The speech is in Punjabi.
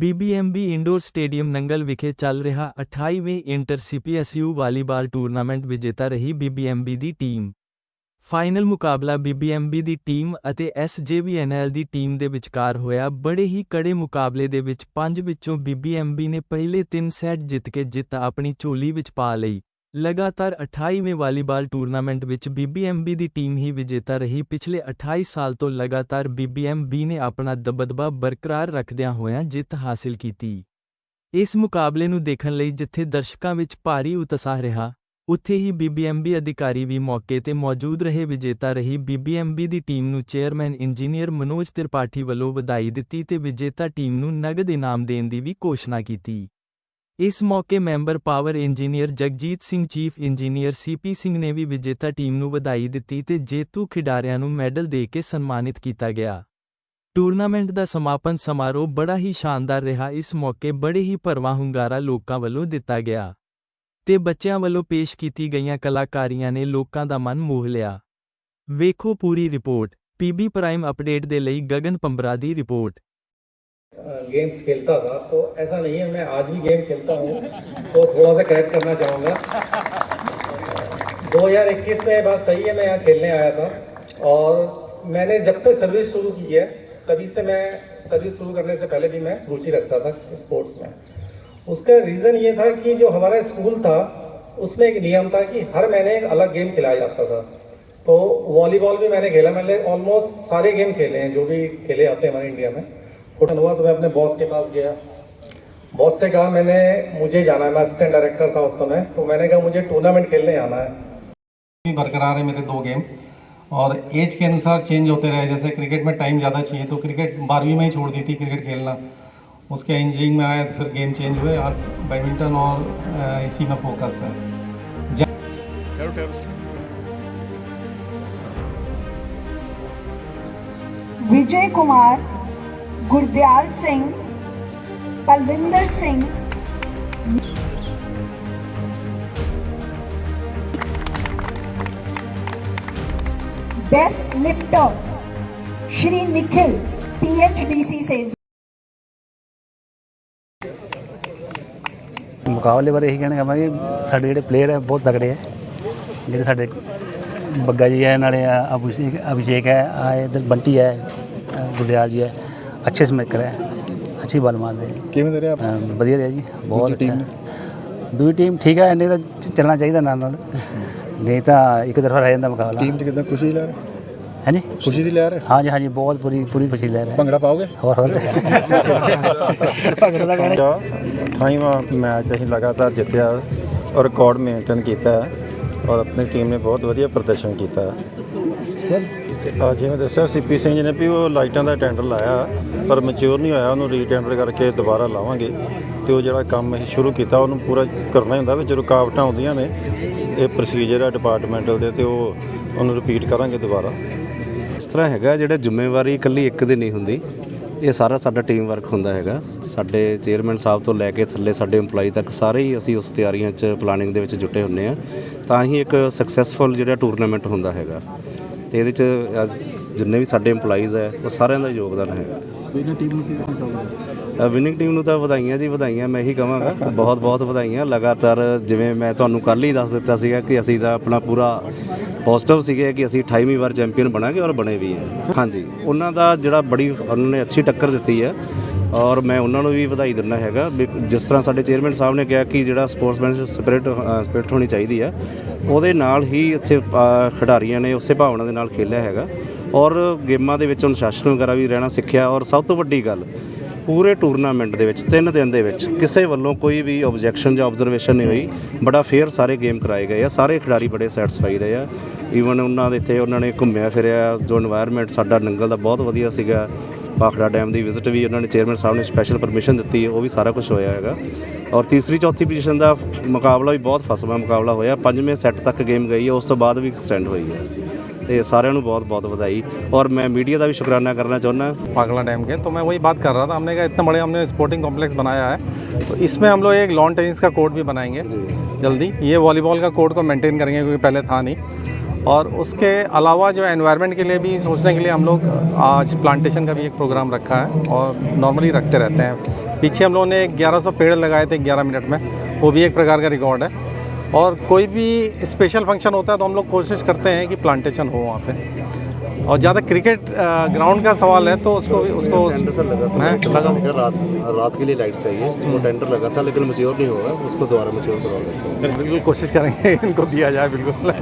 ਬੀਬੀਐਮਬੀ ਇੰਡੋਰ ਸਟੇਡੀਅਮ ਨੰਗਲ ਵਿਖੇ ਚੱਲ ਰਿਹਾ 28ਵੇਂ ਇੰਟਰ ਸੀਪੀਐਸਯੂ ਵਾਲੀਬਾਲ ਟੂਰਨਾਮੈਂਟ ਵਿਜੇਤਾ ਰਹੀ ਬੀਬੀਐਮਬੀ ਦੀ ਟੀਮ। ਫਾਈਨਲ ਮੁਕਾਬਲਾ ਬੀਬੀਐਮਬੀ ਦੀ ਟੀਮ ਅਤੇ ਐਸਜੇਵੀਐਨਐਲ ਦੀ ਟੀਮ ਦੇ ਵਿਚਕਾਰ ਹੋਇਆ। ਬੜੇ ਹੀ ਕੜੇ ਮੁਕਾਬਲੇ ਦੇ ਵਿੱਚ ਪੰਜ ਵਿੱਚੋਂ ਬੀਬੀਐਮਬੀ ਨੇ ਪਹਿਲੇ ਤਿੰਨ ਸੈੱਟ ਜਿੱਤ ਕੇ ਜਿੱਤ ਆਪਣੀ ਝੋਲੀ ਵਿੱਚ ਪਾ ਲਈ। ਲਗਾਤਾਰ 28ਵੇਂ ਵਾਲੀਬਾਲ ਟੂਰਨਾਮੈਂਟ ਵਿੱਚ ਬੀਬੀਐਮਬੀ ਦੀ ਟੀਮ ਹੀ ਵਿਜੇਤਾ ਰਹੀ। ਪਿਛਲੇ 28 ਸਾਲ ਤੋਂ ਲਗਾਤਾਰ ਬੀਬੀਐਮਬੀ ਨੇ ਆਪਣਾ ਦਬਦਬਾ ਬਰਕਰਾਰ ਰੱਖਦਿਆਂ ਹੋਇਆਂ ਜਿੱਤ ਹਾਸਿਲ ਕੀਤੀ। ਇਸ ਮੁਕਾਬਲੇ ਨੂੰ ਦੇਖਣ ਲਈ ਜਿੱਥੇ ਦਰਸ਼ਕਾਂ ਵਿੱਚ ਭਾਰੀ ਉਤਸ਼ਾਹ ਰਿਹਾ, ਉੱਥੇ ਹੀ ਬੀਬੀਐਮਬੀ ਅਧਿਕਾਰੀ ਵੀ ਮੌਕੇ ਤੇ ਮੌਜੂਦ ਰਹੇ। ਵਿਜੇਤਾ ਰਹੀ ਬੀਬੀਐਮਬੀ ਦੀ ਟੀਮ ਨੂੰ ਚੇਅਰਮੈਨ ਇੰਜੀਨੀਅਰ ਮਨੋਜ ਤ੍ਰਿਪਾਠੀ ਵੱਲੋਂ ਵਧਾਈ ਦਿੱਤੀ ਤੇ ਵਿਜੇਤਾ ਟੀਮ ਨੂੰ ਨਗਦ ਇਨਾਮ ਦੇਣ ਦੀ ਵੀ ਘੋਸ਼ਣਾ ਕੀਤੀ। ਇਸ ਮੌਕੇ member power engineer Jagjit Singh, chief engineer CP Singh ਨੇ ਵੀ ਵਿਜੇਤਾ ਟੀਮ ਨੂੰ ਵਧਾਈ ਦਿੱਤੀ ਤੇ ਜੇਤੂ ਖਿਡਾਰੀਆਂ ਨੂੰ ਮੈਡਲ ਦੇ ਕੇ ਸਨਮਾਨਿਤ ਕੀਤਾ ਗਿਆ। ਟੂਰਨਾਮੈਂਟ ਦਾ ਸਮਾਪਨ ਸਮਾਰੋਹ ਬੜਾ ਹੀ ਸ਼ਾਨਦਾਰ ਰਿਹਾ। ਇਸ ਮੌਕੇ ਬੜੇ ਹੀ ਭਰਵਾਂ ਹੁੰਗਾਰਾ ਲੋਕਾਂ ਵੱਲੋਂ ਦਿੱਤਾ ਗਿਆ ਤੇ ਬੱਚਿਆਂ ਵੱਲੋਂ ਪੇਸ਼ ਕੀਤੀ ਗਈਆਂ ਕਲਾਕਾਰੀਆਂ ਨੇ ਲੋਕਾਂ ਦਾ ਮਨ ਮੋਹ ਲਿਆ। ਵੇਖੋ ਪੂਰੀ ਰਿਪੋਰਟ। ਪੀਬੀ ਪ੍ਰਾਈਮ ਅਪਡੇਟ ਦੇ ਲਈ ਗਗਨ ਪੰਬਰਾ ਦੀ ਰਿਪੋਰਟ। गेम्स खेलता था तो ऐसा नहीं है, मैं आज भी गेम खेलता हूँ तो थोड़ा सा करेक्ट करना चाहूँगा। 2021 में बात सही है, मैं यहाँ खेलने आया था, और मैंने जब से सर्विस शुरू की है, तभी से मैं सर्विस शुरू करने से पहले भी मैं रुचि रखता था स्पोर्ट्स में। उसका रीज़न ये था कि जो हमारा स्कूल था, उसमें एक नियम था कि हर महीने एक अलग गेम खिलाया जाता था। तो वॉलीबॉल भी मैंने खेला, मैंने ऑलमोस्ट सारे गेम खेले हैं, जो भी खेले आते हैं हमारे इंडिया में। होटल हुआ तो मैं अपने बॉस के पास गया। बॉस से कहा, मैंने, मुझे जाना है, मैं असिस्टेंट डायरेक्टर था उस समय तो मैंने कहा, मुझे टूर्नामेंट खेलने आना है। भी बरकरार है मेरे दो गेम और एज के अनुसार चेंज होते रहे। जैसे क्रिकेट में टाइम ज़्यादा चाहिए तो क्रिकेट बारहवीं में ही छोड़ दी थी क्रिकेट खेलना। उसके इंजीनियरिंग में आया तो फिर गेम चेंज हुए और बैडमिंटन और इसी में फोकस है। Vijay Kumar Gurdial Singh, Palwinder Singh. Best lifter Shri Nikhil PHDC ਸੇ। ਮੁਕਾਬਲੇ ਬਾਰੇ ਇਹੀ ਕਹਿਣਾ ਚਾਹਾਂਗੇ, ਸਾਡੇ ਜਿਹੜੇ ਪਲੇਅਰ ਹੈ ਬਹੁਤ ਤਗੜੇ ਹੈ ਜਿਹੜੇ ਸਾਡੇ ਬੱਗਾ ਜੀ ਹੈ ਨਾਲੇ ਅਭਿਸ਼ੇਕ ਅਭਿਸ਼ੇਕ ਹੈ ਆ ਇਧਰ ਬੰਟੀ ਹੈ ਗੁਰਦਿਆਲ ਜੀ ਹੈ ਅੱਛੇ ਸਮੇਕਰ ਹੈ ਅੱਛੀ ਬਾਲ ਮਾਰਦੇ। ਹੈ ਕਿਵੇਂ ਦੇ ਰਿਹਾ ਅ, ਵਧੀਆ ਰਿਹਾ ਜੀ ਬਹੁਤ ਦੂਜੀ ਅੱਛਾ ਟੀਮ ਦੂਜੀ ਟੀਮ ਠੀਕ ਹੈ ਇੰਨੇ ਤਾਂ ਚ- ਚੱਲਣਾ ਚਾਹੀਦਾ ਨਾਲ ਨਾਲ। ਨਹੀਂ ਤਾਂ ਇੱਕ ਤਰਫਾ ਰਹਿ ਜਾਂਦਾ ਮੁਕਾਬਲਾ। ਟੀਮ 'ਚ ਕਿਦਾਂ ਖੁਸ਼ੀ ਦੀ ਲਹਿਰ ਹਾਂਜੀ? ਖੁਸ਼ੀ ਦੀ ਲਹਿਰ ਹੈ? ਹਾਂਜੀ ਹਾਂਜੀ ਬਹੁਤ ਪੂਰੀ ਪੂਰੀ ਖੁਸ਼ੀ ਲੈ ਰਹੇ ਭੰਗੜਾ ਪਾਓਗੇ? ਹੋਰ ਹੋਰ। ਭੰਗੜਾ ਦਾ ਕਹਿਣਾ। ਅਠਾਈਵਾਂ ਮੈਚ ਅਸੀਂ ਲਗਾਤਾਰ ਜਿੱਤਿਆ ਔਰ ਰਿਕਾਰਡ ਮੇਨਟੇਨ ਕੀਤਾ ਹੈ ਔਰ ਆਪਣੀ ਟੀਮ ਨੇ ਬਹੁਤ ਵਧੀਆ ਪ੍ਰਦਰਸ਼ਨ ਕੀਤਾ ਹੈ। ਸਰ ਆ ਜਿਵੇਂ ਦੱਸਿਆ ਸੀਪੀ ਸਿੰਘ ਜੀ ਨੇ ਵੀ ਉਹ ਲਾਈਟਾਂ ਦਾ ਟੈਂਡਰ ਲਾਇਆ, ਪਰ ਮੈਚੁਰ ਨਹੀਂ ਹੋਇਆ, ਉਹਨੂੰ ਰੀਟੈਂਡਰ ਕਰਕੇ ਦੁਬਾਰਾ ਲਾਵਾਂਗੇ। ਤੇ ਉਹ ਜਿਹੜਾ ਕੰਮ ਅਸੀਂ ਸ਼ੁਰੂ ਕੀਤਾ, ਉਹਨੂੰ ਪੂਰਾ ਕਰਨਾ ਹੀ ਹੁੰਦਾ ਵਿੱਚ ਰੁਕਾਵਟਾਂ ਆਉਂਦੀਆਂ ਨੇ, ਇਹ ਪ੍ਰੋਸੀਜਰ ਆ ਡਿਪਾਰਟਮੈਂਟਲ ਦੇ ਤੇ ਉਹ ਉਹਨੂੰ ਰਿਪੀਟ ਕਰਾਂਗੇ ਦੁਬਾਰਾ। ਇਸ ਤਰ੍ਹਾਂ ਹੈਗਾ, ਜਿਹੜਾ ਜ਼ਿੰਮੇਵਾਰੀ ਇਕੱਲੀ ਇੱਕ ਦੀ ਨਹੀਂ ਹੁੰਦੀ, ਇਹ ਸਾਰਾ ਸਾਡਾ ਟੀਮ ਵਰਕ ਹੁੰਦਾ ਹੈਗਾ। ਸਾਡੇ ਚੇਅਰਮੈਨ ਸਾਹਿਬ ਤੋਂ ਲੈ ਕੇ ਥੱਲੇ ਸਾਡੇ EMPLOYE ਤੱਕ ਸਾਰੇ ਹੀ ਅਸੀਂ ਉਸ ਤਿਆਰੀਆਂ 'ਚ ਪਲਾਨਿੰਗ ਦੇ ਵਿੱਚ ਜੁਟੇ ਹੁੰਨੇ ਆ। ਤਾਂ ਹੀ ਇੱਕ ਸਕਸੈਸਫੁਲ ਜਿਹੜਾ ਟੂਰਨਾਮੈਂਟ ਹੁੰਦਾ ਹੈਗਾ। ਤੇ ਇਹਦੇ 'ਚ ਅੱਜ ਜਿੰਨੇ ਵੀ ਸਾਡੇ EMPLOYEES ਹੈ ਉਹ ਸਾਰਿਆਂ ਦਾ ਯੋਗਦਾਨ ਹੈਗਾ। ਬਿਨਾਂ ਟੀਮ ਨੂੰ ਕੀ ਕਹਿਣਾ ਚਾਹੋਗੇ? ਵਿਨਿੰਗ ਟੀਮ ਨੂੰ ਤਾਂ ਵਧਾਈਆਂ ਜੀ ਵਧਾਈਆਂ ਮੈਂ ਇਹੀ ਕਹਾਂਗਾ। ਬਹੁਤ ਬਹੁਤ ਵਧਾਈਆਂ। ਲਗਾਤਾਰ ਜਿਵੇਂ ਮੈਂ ਤੁਹਾਨੂੰ ਕੱਲ ਹੀ ਦੱਸ ਦਿੱਤਾ ਸੀਗਾ ਕਿ ਅਸੀਂ ਤਾਂ ਆਪਣਾ ਪੂਰਾ ਪੋਜ਼ਿਟਿਵ ਸੀਗੇ ਕਿ ਅਸੀਂ 28ਵੀਂ ਵਾਰ ਚੈਂਪੀਅਨ ਬਣਾਂਗੇ ਔਰ ਬਣੇ ਵੀ ਹਾਂ। ਹਾਂਜੀ। ਉਹਨਾਂ ਦਾ ਜਿਹੜਾ ਬੜੀ ਉਹਨਾਂ ਨੇ ਅੱਛੀ ਟੱਕਰ ਦਿੱਤੀ ਹੈ। ਔਰ ਮੈਂ ਉਹਨਾਂ ਨੂੰ ਵੀ ਵਧਾਈ ਦਿੰਦਾ ਹੈਗਾ ਜਿਸ ਤਰ੍ਹਾਂ ਸਾਡੇ ਚੇਅਰਮੈਨ ਸਾਹਿਬ ਨੇ ਕਿਹਾ ਕਿ ਜਿਹੜਾ ਸਪੋਰਟਸਮੈਨ ਸਪਿਰਟ ਸਪਿਰਟ ਹੋਣੀ ਚਾਹੀਦੀ ਆ, ਉਹਦੇ ਨਾਲ ਹੀ ਇੱਥੇ ਖਿਡਾਰੀਆਂ ਨੇ ਉਸੇ ਭਾਵਨਾ ਦੇ ਨਾਲ ਖੇਲਿਆ ਹੈਗਾ। ਔਰ ਗੇਮਾਂ ਦੇ ਵਿੱਚ ਅਨੁਸ਼ਾਸਨ ਵਗੈਰਾ ਵੀ ਰਹਿਣਾ ਸਿੱਖਿਆ, ਔਰ ਸਭ ਤੋਂ ਵੱਡੀ ਗੱਲ, ਪੂਰੇ ਟੂਰਨਾਮੈਂਟ ਦੇ ਵਿੱਚ, ਤਿੰਨ ਦਿਨ ਦੇ ਵਿੱਚ ਕਿਸੇ ਵੱਲੋਂ ਕੋਈ ਵੀ ਆਬਜੈਕਸ਼ਨ ਜਾਂ ਆਬਜ਼ਰਵੇਸ਼ਨ ਨਹੀਂ ਹੋਈ। ਬੜਾ ਫੇਅਰ ਸਾਰੇ ਗੇਮ ਕਰਾਏ ਗਏ ਆ, ਸਾਰੇ ਖਿਡਾਰੀ ਬੜੇ ਸੈਟੀਸਫਾਈ ਰਹੇ ਆ। ਈਵਨ ਉਹਨਾਂ ਦੇ ਇੱਥੇ ਉਹਨਾਂ ਨੇ ਘੁੰਮਿਆ ਫਿਰਿਆ, ਜੋ এনवायरमेंट ਸਾਡਾ, ਨੰਗਲ ਦਾ ਬਹੁਤ ਵਧੀਆ ਸੀਗਾ। ਪਾਖੜਾ ਡੈਮ ਦੀ ਵਿਜ਼ਿਟ ਵੀ ਉਹਨਾਂ ਨੇ ਚੇਅਰਮੈਨ ਸਾਹਿਬ ਨੇ ਸਪੈਸ਼ਲ ਪਰਮਿਸ਼ਨ ਦਿੱਤੀ ਉਹ ਵੀ ਸਾਰਾ ਕੁਝ ਹੋਇਆ ਹੈਗਾ ਔਰ ਤੀਸਰੀ ਚੌਥੀ ਪੋਜੀਸ਼ਨ ਦਾ ਮੁਕਾਬਲਾ ਵੀ ਬਹੁਤ ਫਸਵਾ ਮੁਕਾਬਲਾ ਹੋਇਆ ਪੰਜਵੇਂ ਸੈੱਟ ਤੱਕ ਗੇਮ ਗਈ ਹੈ ਉਸ ਤੋਂ ਬਾਅਦ ਵੀ ਐਕਸਟੈਂਡ ਹੋਈ ਹੈ ਤੇ ਸਾਰਿਆਂ ਨੂੰ ਬਹੁਤ ਬਹੁਤ ਵਧਾਈ ਔਰ ਮੈਂ ਮੀਡੀਆ ਦਾ ਵੀ ਸ਼ੁਕਰਾਨਾ ਕਰਨਾ ਚਾਹੁੰਦਾ पागला डैम के तो मैं वही बात कर रहा था हमने कहा इतना बड़े हमने स्पोर्टिंग कॉम्प्लेक्स बनाया है तो इसमें हम लोग एक लॉन टेनिस का कोर्ट भी बनाएंगे जल्दी ये वॉलीबॉल का कोर्ट को मेंटेन करेंगे क्योंकि पहले था नहीं और उसके अलावा जो एनवायरनमेंट के लिए भी सोचने के लिए हम लोग आज प्लांटेशन का भी एक प्रोग्राम रखा है और नॉर्मली रखते रहते हैं। पीछे हम लोगों ने 1100 पेड़ लगाए थे 11 मिनट में। वो भी एक प्रकार का रिकॉर्ड है। और कोई भी स्पेशल फ़ंक्शन होता है तो हम लोग कोशिश करते हैं कि प्लांटेशन हो वहाँ पे। और ज़्यादा क्रिकेट ग्राउंड का सवाल है तो उसको भी उसको टेंडर सर लगा था? लगा रात रात के लिए लाइट चाहिए। वो टेंडर लगा था लेकिन मच्योर नहीं होगा उसको दोबारा मच्योर करवा बिल्कुल कोशिश करेंगे इनको दिया जाए बिल्कुल।